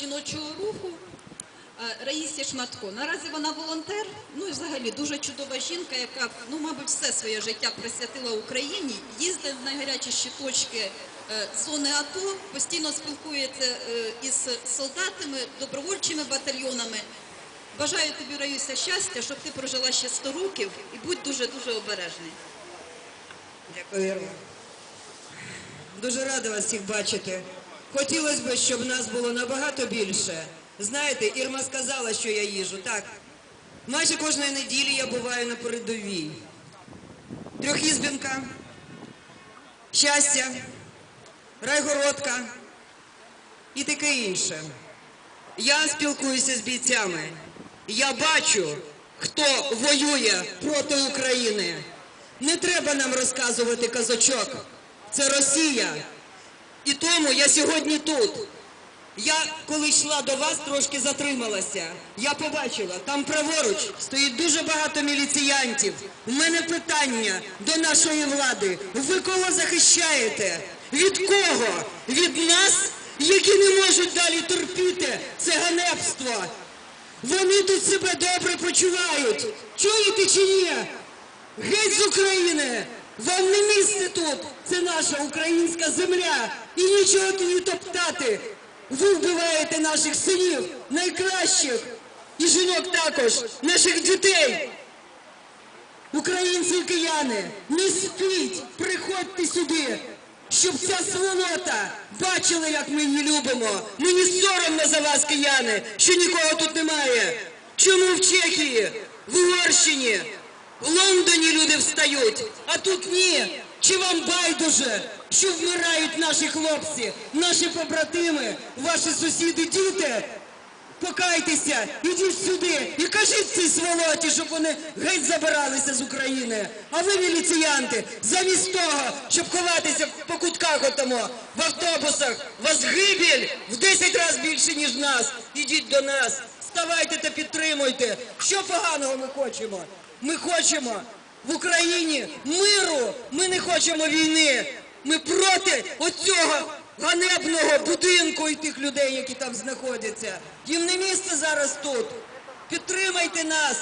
жіночого руху е, Раїсі Шматко. Наразі вона волонтер, ну і взагалі дуже чудова жінка, яка, ну, мабуть, все своє життя присвятила Україні, їздить в найгарячіші точки е, зони АТО, постійно спілкується е, із солдатами, добровольчими батальйонами. Бажаю тобі, Раюся, щастя, щоб ти прожила ще 100 років і будь дуже-дуже обережний. Дякую, Ірма. Дуже рада вас всіх бачити. Хотілося б, щоб нас було набагато більше. Знаєте, Ірма сказала, що я їжу. Так, майже кожної неділі я буваю на передовій. Трьохізбінка, щастя, райгородка і таке інше. Я спілкуюся з бійцями. Я бачу, хто воює проти України. Не треба нам розказувати казочок. Це Росія. Тому я сьогодні тут. Я, коли йшла до вас, трошки затрималася. Я побачила, там праворуч стоїть дуже багато міліціянтів. У мене питання до нашої влади. Ви кого захищаєте? Від кого? Від нас, які не можуть далі терпіти це ганебство. Вони тут себе добре почувають. Чуєте чи ні? Геть з України! Вам не місце тут! Це наша українська земля! І нічого тут не топтати! Ви вбиваєте наших синів, найкращих! І жінок також, наших дітей! Українці і кияни, не спіть, приходьте сюди, щоб ця сволота бачила, як ми її любимо. Мені соромно за вас, кияни, що нікого тут немає. Чому в Чехії, в Угорщині, в Лондоні люди встають, а тут ні? Чи вам байдуже, що вмирають наші хлопці, наші побратими, ваші сусіди, діти? Покайтеся, ідіть сюди і кажіть цій сволоті, щоб вони геть забиралися з України. А ви, міліціянти, замість того, щоб ховатися по кутках отому, в автобусах, вас гибель в 10 разів більше, ніж нас. Ідіть до нас, ставайте та підтримуйте. Що поганого ми хочемо? Ми хочемо в Україні миру, ми не хочемо війни. Ми проти оцього ганебного будинку і тих людей, які там знаходяться. Їм не місце зараз тут. Підтримайте нас,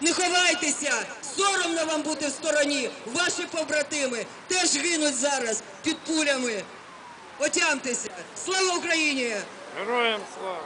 не ховайтеся. Соромно вам бути в стороні. Ваші побратими теж гинуть зараз під пулями. Отямтеся. Слава Україні! Героям слава!